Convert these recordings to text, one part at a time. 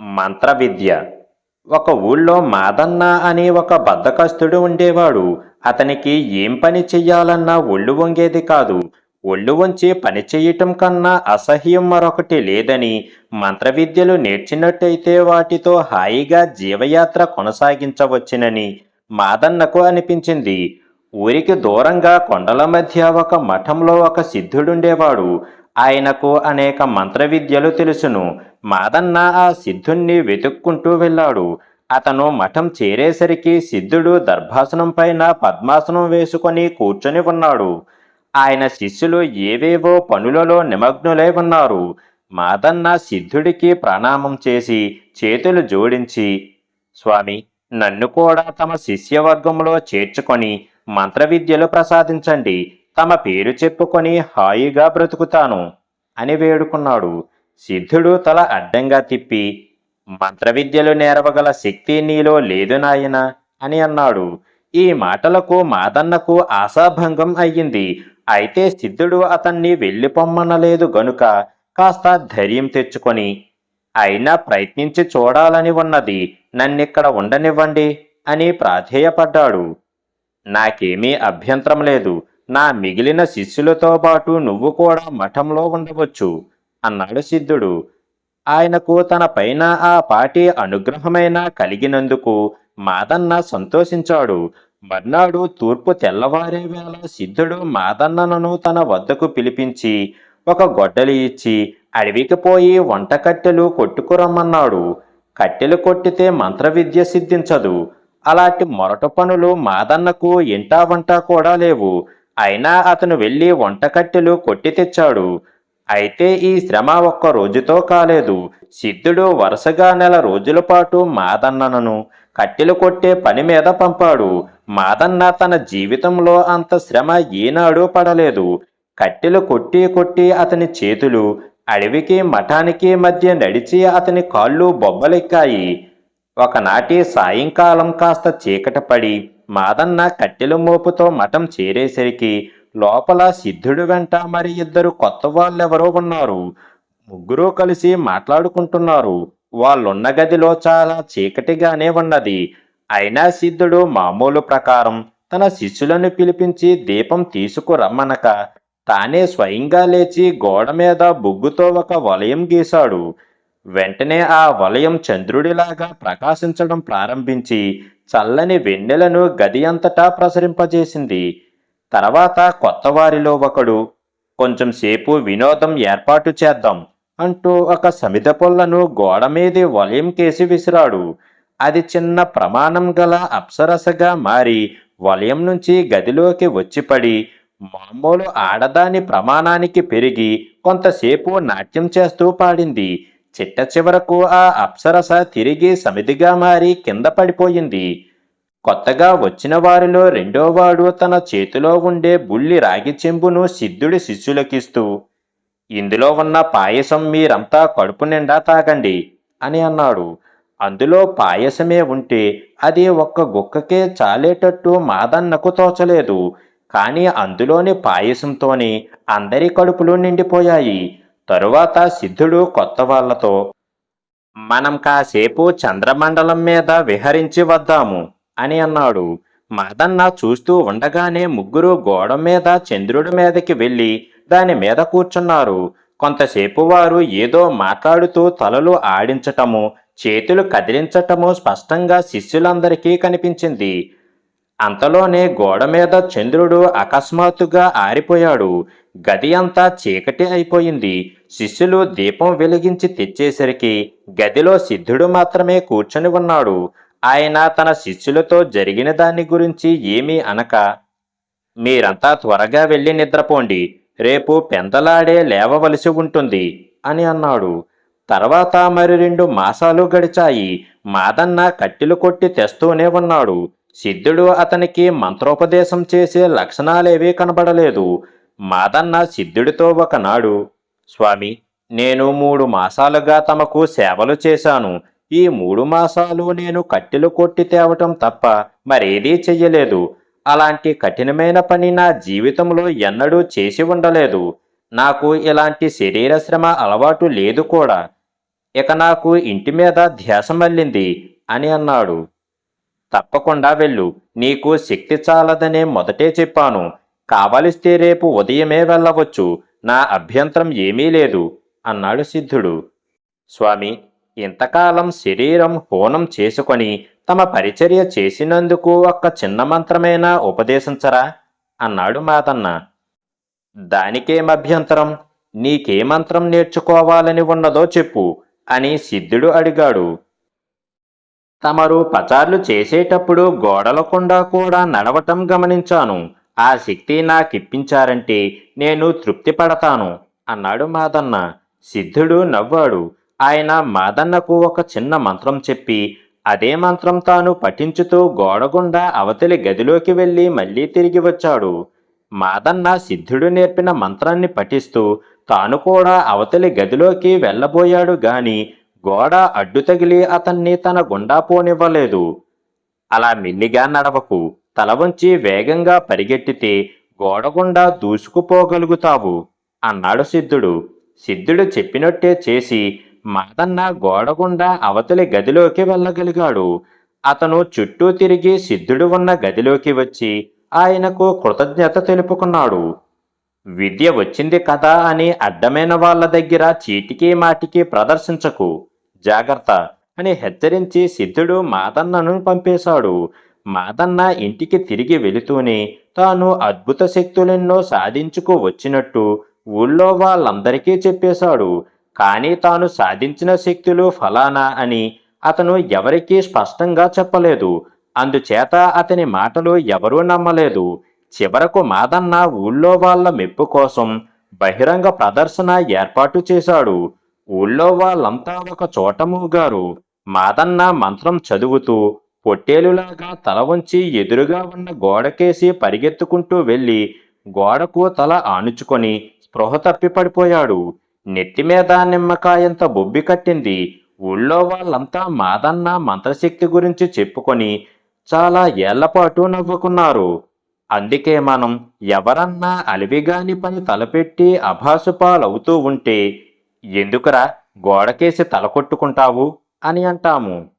మంత్ర విద్య ఒక ఊళ్ళో మాదన్న అనే ఒక బద్ధకస్తుడు ఉండేవాడు. అతనికి ఏం పని చెయ్యాలన్నా ఒళ్ళు వంగేది కాదు. ఒళ్ళు వంచి పని చేయటం కన్నా అసహ్యం మరొకటి లేదని మంత్ర విద్యలు నేర్చినట్టయితే వాటితో హాయిగా జీవయాత్ర కొనసాగించవచ్చునని మాదన్నకు అనిపించింది. ఊరికి దూరంగా కొండల మధ్య ఒక మఠంలో ఒక సిద్ధుడుండేవాడు. ఆయనకు అనేక మంత్ర విద్యలు తెలుసును. మాదన్న ఆ సిద్ధుణ్ణి వెతుక్కుంటూ వెళ్ళాడు. అతను మఠం చేరేసరికి సిద్ధుడు దర్భాసనం పైన పద్మాసనం వేసుకొని కూర్చొని ఉన్నాడు. ఆయన శిష్యులు ఏవేవో పనులలో నిమగ్నులై ఉన్నారు. మాదన్న సిద్ధుడికి ప్రణామం చేసి చేతులు జోడించి స్వామి నన్ను కూడా తమ శిష్యవర్గంలో చేర్చుకొని మంత్ర విద్యలు ప్రసాదించండి. తమ పేరు చెప్పుకొని హాయిగా బ్రతుకుతాను అని వేడుకున్నాడు. సిద్ధుడు తల అడ్డంగా తిప్పి మంత్ర విద్యలు నేర్వగల శక్తి నీలో లేదు నాయన అని అన్నాడు. ఈ మాటలకు మాదన్నకు ఆశాభంగం అయ్యింది. అయితే సిద్ధుడు అతన్ని వెళ్ళిపొమ్మనలేదు గనుక కాస్త ధైర్యం తెచ్చుకొని అయినా ప్రయత్నించి చూడాలని ఉన్నది నన్నిక్కడ ఉండనివ్వండి అని ప్రాధేయపడ్డాడు. నాకేమీ అభ్యంతరం లేదు. నా మిగిలిన శిష్యులతో పాటు నువ్వు కూడా మఠంలో ఉండవచ్చు అన్నాడు సిద్ధుడు. ఆయనకు తన పైన ఆ పాటి అనుగ్రహమైన కలిగినందుకు మాదన్న సంతోషించాడు. మర్నాడు తూర్పు తెల్లవారే వేళ సిద్ధుడు మాదన్నను తన వద్దకు పిలిపించి ఒక గొడ్డలి ఇచ్చి అడవికి పోయి వంట కట్టెలు కొట్టుకురమ్మన్నాడు. కట్టెలు కొట్టితే మంత్ర విద్య సిద్ధించదు. అలాంటి మొరట పనులు మాదన్నకు ఇంటా వంట కూడా లేవు. అయినా అతను వెళ్ళి వంట కట్టెలు కొట్టి తెచ్చాడు. అయితే ఈ శ్రమ ఒక్క రోజుతో కాలేదు. సిద్ధుడు వరుసగా నెల రోజుల పాటు మాదన్నను కట్టెలు కొట్టే పని మీద పంపాడు. మాదన్న తన జీవితంలో అంత శ్రమ ఏనాడు పడలేదు. కట్టెలు కొట్టి కొట్టి అతని చేతులు అడవికి మఠానికి మధ్య నడిచి అతని కాళ్ళు బొబ్బలెక్కాయి. ఒకనాటి సాయంకాలం కాస్త చీకటపడి మాదన్న కట్టెల మోపుతో మఠం చేరేసరికి లోపల సిద్ధుడు వెంట మరి ఇద్దరు కొత్త వాళ్ళెవరో ఉన్నారు. ముగ్గురు కలిసి మాట్లాడుకుంటున్నారు. వాళ్ళున్న గదిలో చాలా చీకటిగానే ఉన్నది. అయినా సిద్ధుడు మామూలు ప్రకారం తన శిష్యులను పిలిపించి దీపం తీసుకురమ్మనక తానే స్వయంగా లేచి గోడ మీద బొగ్గుతో ఒక వలయం గీశాడు. వెంటనే ఆ వలయం చంద్రుడిలాగా ప్రకాశించడం ప్రారంభించి చల్లని వెన్నెలను గది అంతటా ప్రసరింపజేసింది. తర్వాత కొత్త వారిలో ఒకడు కొంచెం సేపు వినోదం ఏర్పాటు చేద్దాం అంటూ ఒక సమిద పొల్లను గోడ మీది వలయం కేసి విసిరాడు. అది చిన్న ప్రమాణం గల అప్సరసగా మారి వలయం నుంచి గదిలోకి వచ్చిపడి మామూలు ఆడదాని ప్రమాణానికి పెరిగి కొంతసేపు నాట్యం చేస్తూ పాడింది. చిట్ట చివరకు ఆ అప్సరస తిరిగి సమిదిగా మారి కింద పడిపోయింది. కొత్తగా వచ్చిన వారిలో రెండోవాడు తన చేతిలో ఉండే బుల్లి రాగి చెంబును సిద్ధుడి శిష్యులకిస్తూ ఇందులో ఉన్న పాయసం మీరంతా కడుపు నిండా తాగండి అని అన్నాడు. అందులో పాయసమే ఉంటే అది ఒక్క గుక్కకే చాలేటట్టు మాదన్నకు తోచలేదు. కానీ అందులోని పాయసంతోనే అందరి కడుపులు నిండిపోయాయి. తరువాత సిద్ధుడు కొత్త వాళ్ళతో మనం కాసేపు చంద్రమండలం మీద విహరించి వద్దాము అని అన్నాడు. మాదన్న చూస్తూ ఉండగానే ముగ్గురు గోడ మీద చంద్రుడి మీదకి వెళ్ళి దాని మీద కూర్చున్నారు. కొంతసేపు వారు ఏదో మాట్లాడుతూ తలలు ఆడించటము చేతులు కదిలించటము స్పష్టంగా శిష్యులందరికీ కనిపించింది. అంతలోనే గోడ మీద చంద్రుడు అకస్మాత్తుగా ఆరిపోయాడు. గది అంతా చీకటి అయిపోయింది. శిష్యులు దీపం వెలిగించి తెచ్చేసరికి గదిలో సిద్ధుడు మాత్రమే కూర్చొని ఉన్నాడు. ఆయన తన శిష్యులతో జరిగిన దాని గురించి ఏమీ అనక మీరంతా త్వరగా వెళ్ళి నిద్రపోండి. రేపు పెందలాడే లేవవలసి ఉంటుంది అని అన్నాడు. తర్వాత మరి రెండు మాసాలు గడిచాయి. మాదన్న కట్టెలు కొట్టి తెస్తూనే ఉన్నాడు. సిద్ధుడు అతనికి మంత్రోపదేశం చేసే లక్షణాలేవీ కనబడలేదు. మాదన్న సిద్ధుడితో ఒకనాడు స్వామి నేను మూడు మాసాలుగా తమకు సేవలు చేశాను. ఈ మూడు మాసాలు నేను కట్టెలు కొట్టి తేవటం తప్ప మరేదీ చెయ్యలేదు. అలాంటి కఠినమైన పని నా జీవితంలో ఎన్నడూ చేసి ఉండలేదు. నాకు ఇలాంటి శరీర శ్రమ అలవాటు లేదు కూడా. ఇక నాకు ఇంటి మీద ధ్యాస మళ్ళింది అని అన్నాడు. తప్పకుండా వెళ్ళు. నీకు శక్తి చాలదనే మొదటే చెప్పాను. కావలిస్తే రేపు ఉదయమే వెళ్ళవచ్చు. నా అభ్యంతరం ఏమీ లేదు అన్నాడు సిద్ధుడు. స్వామి ఇంతకాలం శరీరం హోనం చేసుకొని తమ పరిచర్య చేసినందుకు ఒక్క చిన్న మంత్రమైనా ఉపదేశించరా? అన్నాడు మాదన్న. దానికేం అభ్యంతరం? నీకే మంత్రం నేర్చుకోవాలని ఉన్నదో చెప్పు అని సిద్ధుడు అడిగాడు. తమరు పచార్లు చేసేటప్పుడు గోడలకుండా కూడా నడవటం గమనించాను. ఆ శక్తి నాకిప్పించారంటే నేను తృప్తి పడతాను అన్నాడు మాదన్న. సిద్ధుడు నవ్వాడు. ఆయన మాదన్నకు ఒక చిన్న మంత్రం చెప్పి అదే మంత్రం తాను పఠించుతూ గోడగుండా అవతలి గదిలోకి వెళ్ళి మళ్ళీ తిరిగి వచ్చాడు. మాదన్న సిద్ధుడు నేర్పిన మంత్రాన్ని పఠిస్తూ తాను కూడా అవతలి గదిలోకి వెళ్ళబోయాడు గాని గోడ అడ్డు తగిలి అతన్ని తన గుండా పోనివ్వలేదు. అలా మెల్లిగా నడవకు తల వంచి వేగంగా పరిగెట్టితే గోడగుండా దూసుకుపోగలుగుతావు అన్నాడు సిద్ధుడు. సిద్ధుడు చెప్పినట్టే చేసి మాదన్న గోడగుండా అవతలి గదిలోకి వెళ్ళగలిగాడు. అతను చుట్టూ తిరిగి సిద్ధుడు ఉన్న గదిలోకి వచ్చి ఆయనకు కృతజ్ఞత తెలుపుకున్నాడు. విద్య వచ్చింది కదా అని అడ్డమైన వాళ్ళ దగ్గర చీటికి మాటికి ప్రదర్శించకు. జాగ్రత్త అని హెచ్చరించి సిద్ధుడు మాదన్నను పంపేశాడు. మాదన్న ఇంటికి తిరిగి వెళుతూనే తాను అద్భుత శక్తులెన్నో సాధించుకు వచ్చినట్టు ఊళ్ళో వాళ్ళందరికీ చెప్పేశాడు. కానీ తాను సాధించిన శక్తులు ఫలానా అని అతను ఎవరికీ స్పష్టంగా చెప్పలేదు. అందుచేత అతని మాటలు ఎవరూ నమ్మలేదు. చివరకు మాదన్న ఊళ్ళో వాళ్ళ మెప్పు కోసం బహిరంగ ప్రదర్శన ఏర్పాటు చేశాడు. ఊళ్ళో వాళ్ళంతా ఒక చోట గారు మాదన్న మంత్రం చదువుతూ పొట్టేలులాగా తల వంచి ఎదురుగా ఉన్న గోడకేసి పరిగెత్తుకుంటూ వెళ్ళి గోడకు తల ఆనుచుకొని స్పృహ తప్పి పడిపోయాడు. నెత్తి మీద నిమ్మకాయంత బొబ్బి కట్టింది. ఊళ్ళో వాళ్ళంతా మాదన్న మంత్రశక్తి గురించి చెప్పుకొని చాలా ఏళ్ళపాటు నవ్వుకున్నారు. అందుకే మనం ఎవరన్నా అలివిగాని పని తలపెట్టి అభాసుపాలవుతూ ఉంటే ఎందుకురా గోడకేసి తల కొట్టుకుంటావు? అని అంటాము.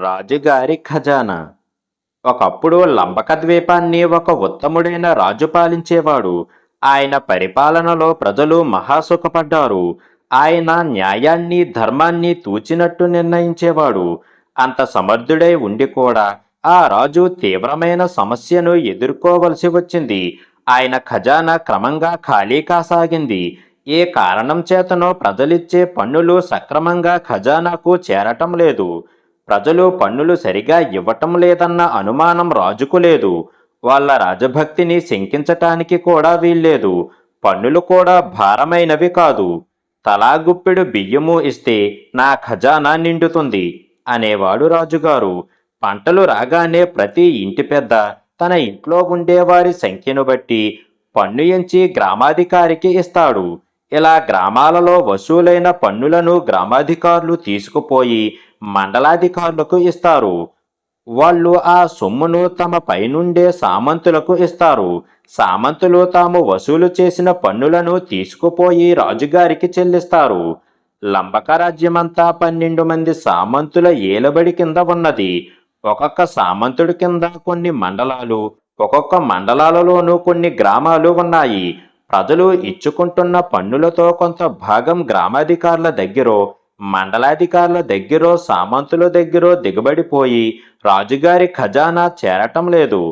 రాజుగారి ఖజానా. ఒకప్పుడు లంబక ద్వీపాన్ని ఒక ఉత్తముడైన రాజు పాలించేవాడు. ఆయన పరిపాలనలో ప్రజలు మహాసుఖపడ్డారు. ఆయన న్యాయాన్ని ధర్మాన్ని తూచినట్టు నిర్ణయించేవాడు. అంత సమర్థుడై ఉండి కూడా ఆ రాజు తీవ్రమైన సమస్యను ఎదుర్కోవలసి వచ్చింది. ఆయన ఖజానా క్రమంగా ఖాళీ కాసాగింది. ఏ కారణం చేతనో ప్రజలిచ్చే పన్నులు సక్రమంగా ఖజానాకు చేరటం లేదు. ప్రజలు పన్నులు సరిగా ఇవ్వటం లేదన్న అనుమానం రాజుకు లేదు. వాళ్ళ రాజభక్తిని శంకించటానికి కూడా వీల్లేదు. పన్నులు కూడా భారమైనవి కాదు. తలాగుప్పెడు బియ్యము ఇస్తే నా ఖజానా నిండుతుంది అనేవాడు రాజుగారు. పంటలు రాగానే ప్రతి ఇంటి పెద్ద తన ఇంట్లో ఉండేవారి సంఖ్యను బట్టి పన్ను ఎంచి గ్రామాధికారికి ఇస్తాడు. ఇలా గ్రామాలలో వసూలైన పన్నులను గ్రామాధికారులు తీసుకుపోయి మండలాధికారులకు ఇస్తారు. వాళ్ళు ఆ సొమ్మును తమ పైనుండే సామంతులకు ఇస్తారు. సామంతులు తాము వసూలు చేసిన పన్నులను తీసుకుపోయి రాజుగారికి చెల్లిస్తారు. లంబక రాజ్యమంతా పన్నెండు మంది సామంతుల ఏలబడి కింద ఉన్నది. ఒక్కొక్క సామంతుడి కింద కొన్ని మండలాలు ఒక్కొక్క మండలాలలోనూ కొన్ని గ్రామాలు ఉన్నాయి. ప్రజలు ఇచ్చుకుంటున్న పన్నులతో కొంత భాగం గ్రామాధికారుల దగ్గరో మండలాధికారుల దగ్గరో సామంతుల దగ్గరో దిగబడిపోయి రాజుగారి ఖజానా చేరటం లేదు.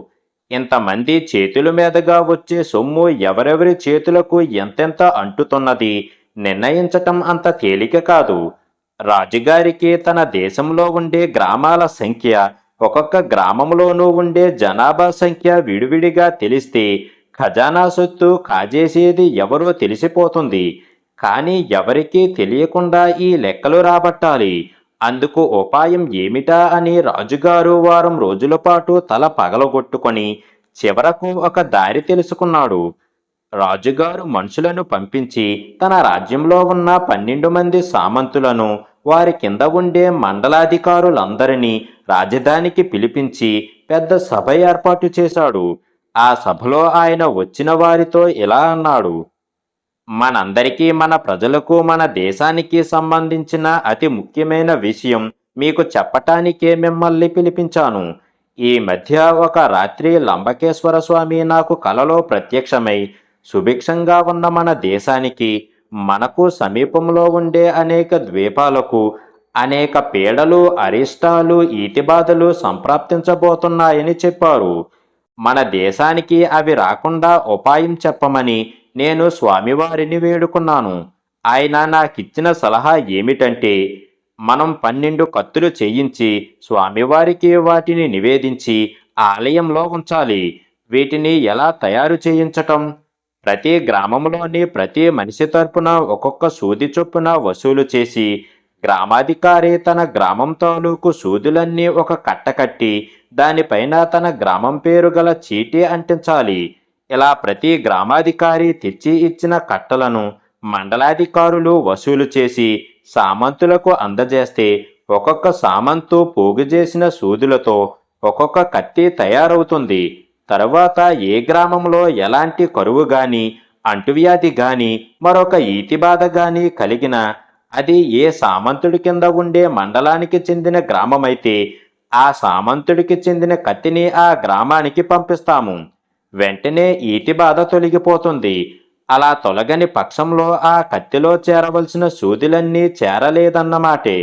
ఇంతమంది చేతుల మీదుగా వచ్చే సొమ్ము ఎవరెవరి చేతులకు ఎంతెంత అంటుతున్నది నిర్ణయించటం అంత తేలిక కాదు. రాజుగారికి తన దేశంలో ఉండే గ్రామాల సంఖ్య ఒక్కొక్క గ్రామంలోనూ ఉండే జనాభా సంఖ్య విడివిడిగా తెలిస్తే ఖజానా సొత్తు కాజేసేది ఎవరో తెలిసిపోతుంది. కానీ ఎవరికీ తెలియకుండా ఈ లెక్కలు రాబట్టాలి. అందుకు ఉపాయం ఏమిటా అని రాజుగారు వారం రోజుల పాటు తల పగలగొట్టుకొని చివరకు ఒక దారి తెలుసుకున్నాడు. రాజుగారు మనుషులను పంపించి తన రాజ్యంలో ఉన్న పన్నెండు మంది సామంతులను వారి కింద ఉండే మండలాధికారులందరినీ రాజధానికి పిలిపించి పెద్ద సభ ఏర్పాటు చేశాడు. ఆ సభలో ఆయన వచ్చిన వారితో ఇలా అన్నాడు. మనందరికీ మన ప్రజలకు మన దేశానికి సంబంధించిన అతి ముఖ్యమైన విషయం మీకు చెప్పటానికే మిమ్మల్ని పిలిపించాను. ఈ మధ్య ఒక రాత్రి లంబకేశ్వర స్వామి నాకు కలలో ప్రత్యక్షమై సుభిక్షంగా ఉన్న మన దేశానికి మనకు సమీపంలో ఉండే అనేక ద్వీపాలకు అనేక పీడలు అరిష్టాలు ఈతిబాధలు సంప్రాప్తించబోతున్నాయని చెప్పారు. మన దేశానికి అవి రాకుండా ఉపాయం చెప్పమని నేను స్వామివారిని వేడుకున్నాను. ఆయన నాకిచ్చిన సలహా ఏమిటంటే మనం పన్నెండు కత్తులు చేయించి స్వామివారికి వాటిని నివేదించి ఆలయంలో ఉంచాలి. వీటిని ఎలా తయారు చేయించటం? ప్రతి గ్రామంలోని ప్రతి మనిషి తరపున ఒక్కొక్క సూది చొప్పున వసూలు చేసి గ్రామాధికారి తన గ్రామం తాలూకు సూదులన్నీ ఒక కట్ట కట్టి దానిపైన తన గ్రామం పేరు గల చీటీ అంటించాలి. ఇలా ప్రతి గ్రామాధికారి తెచ్చి ఇచ్చిన కట్టలను మండలాధికారులు వసూలు చేసి సామంతులకు అందజేస్తే ఒక్కొక్క సామంతు పోగు చేసిన సూదులతో ఒక్కొక్క కత్తి తయారవుతుంది. తరువాత ఏ గ్రామంలో ఎలాంటి కరువు గాని అంటువ్యాధి గాని మరొక ఈతి బాధ గాని కలిగిన అది ఏ సామంతుడి కింద ఉండే మండలానికి చెందిన గ్రామమైతే ఆ సామంతుడికి చెందిన కత్తిని ఆ గ్రామానికి పంపిస్తాము. వెంటనే ఈటి బాధ తొలగిపోతుంది. అలా తొలగని పక్షంలో ఆ కత్తిలో చేరవలసిన సూదులన్నీ చేరలేదన్నమాటే.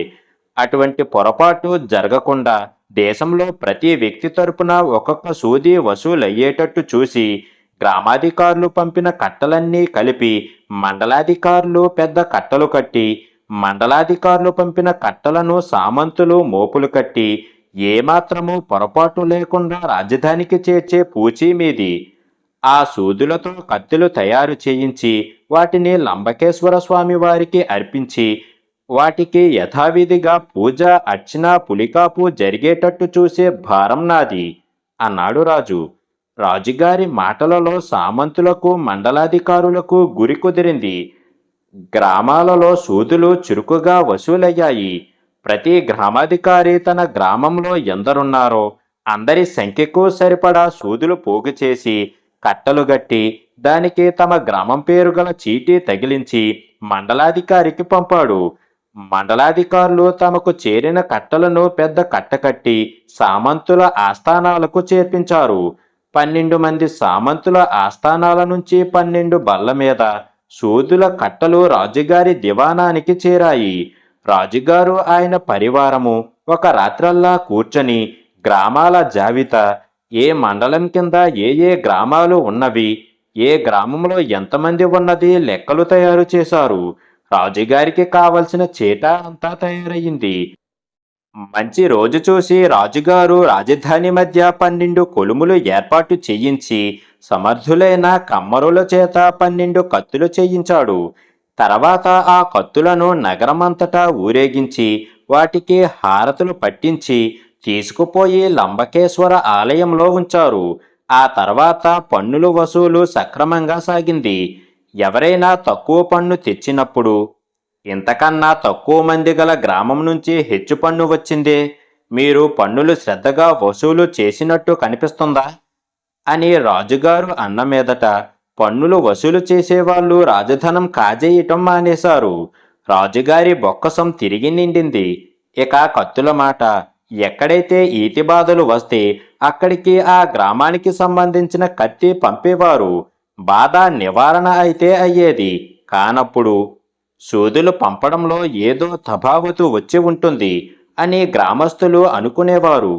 అటువంటి పొరపాటు జరగకుండా దేశంలో ప్రతి వ్యక్తి తరపున ఒక్కొక్క సూది వసూలయ్యేటట్టు చూసి గ్రామాధికారులు పంపిన కట్టలన్నీ కలిపి మండలాధికారులు పెద్ద కట్టలు కట్టి మండలాధికారులు పంపిన కట్టలను సామంతులు మోపులు కట్టి ఏమాత్రము పొరపాటు లేకుండా రాజధానికి చేర్చే పూచీ మీది. ఆ సూదులతో కత్తులు తయారు చేయించి వాటిని లంబకేశ్వర స్వామి వారికి అర్పించి వాటికి యథావిధిగా పూజ అర్చన పులికాపు జరిగేటట్టు చూసే భారం నాది అన్నాడు రాజు. రాజుగారి మాటలలో సామంతులకు మండలాధికారులకు గురి కుదిరింది. గ్రామాలలో సూదులు చురుకుగా వసూలయ్యాయి. ప్రతి గ్రామాధికారి తన గ్రామంలో ఎందరున్నారో అందరి సంఖ్యకు సరిపడా సూదులు పోగు చేసి కట్టలు గట్టి దానికి తమ గ్రామం పేరు గల చీటీ తగిలించి మండలాధికారికి పంపాడు. మండలాధికారులు తమకు చేరిన కట్టలను పెద్ద కట్టకట్టి సామంతుల ఆస్థానాలకు చేర్పించారు. పన్నెండు మంది సామంతుల ఆస్థానాల నుంచి పన్నెండు బల్ల మీద సూదుల కట్టలు రాజుగారి దివానానికి చేరాయి. రాజుగారు ఆయన పరివారము ఒక రాత్రల్లా కూర్చొని గ్రామాల జాబితా ఏ మండలం కింద ఏ ఏ గ్రామాలు ఉన్నవి ఏ గ్రామంలో ఎంతమంది ఉన్నది లెక్కలు తయారు చేశారు రాజుగారికి కావలసిన చీట అంతా తయారయ్యింది. మంచి రోజు చూసి రాజుగారు రాజధాని మధ్య పన్నెండు కొలుములు ఏర్పాటు చేయించి సమర్థులైన కమ్మరుల చేత పన్నెండు కత్తులు చేయించాడు. తర్వాత ఆ కత్తులను నగరమంతటా ఊరేగించి వాటికి హారతులు పట్టించి తీసుకుపోయి లంబకేశ్వర ఆలయంలో ఉంచారు. ఆ తర్వాత పన్నులు వసూలు సక్రమంగా సాగింది. ఎవరైనా తక్కువ పన్ను తెచ్చినప్పుడు ఇంతకన్నా తక్కువ మంది గల గ్రామం నుంచి హెచ్చు పన్ను వచ్చిందే? మీరు పన్నులు శ్రద్ధగా వసూలు చేసినట్టు కనిపిస్తుందా? అని రాజుగారు అన్న మీదట పన్నులు వసూలు చేసేవాళ్ళు రాజధనం కాజేయటం మానేశారు. రాజుగారి బొక్కసం తిరిగి నిండింది. ఇక కత్తుల మాట ఎక్కడైతే ఈతి బాధలు వస్తే అక్కడికి ఆ గ్రామానికి సంబంధించిన కత్తి పంపేవారు. బాధ నివారణ అయితే అయ్యేది. కానప్పుడు సూదులు పంపడంలో ఏదో తఫావతు వచ్చి ఉంటుంది అని గ్రామస్తులు అనుకునేవారు.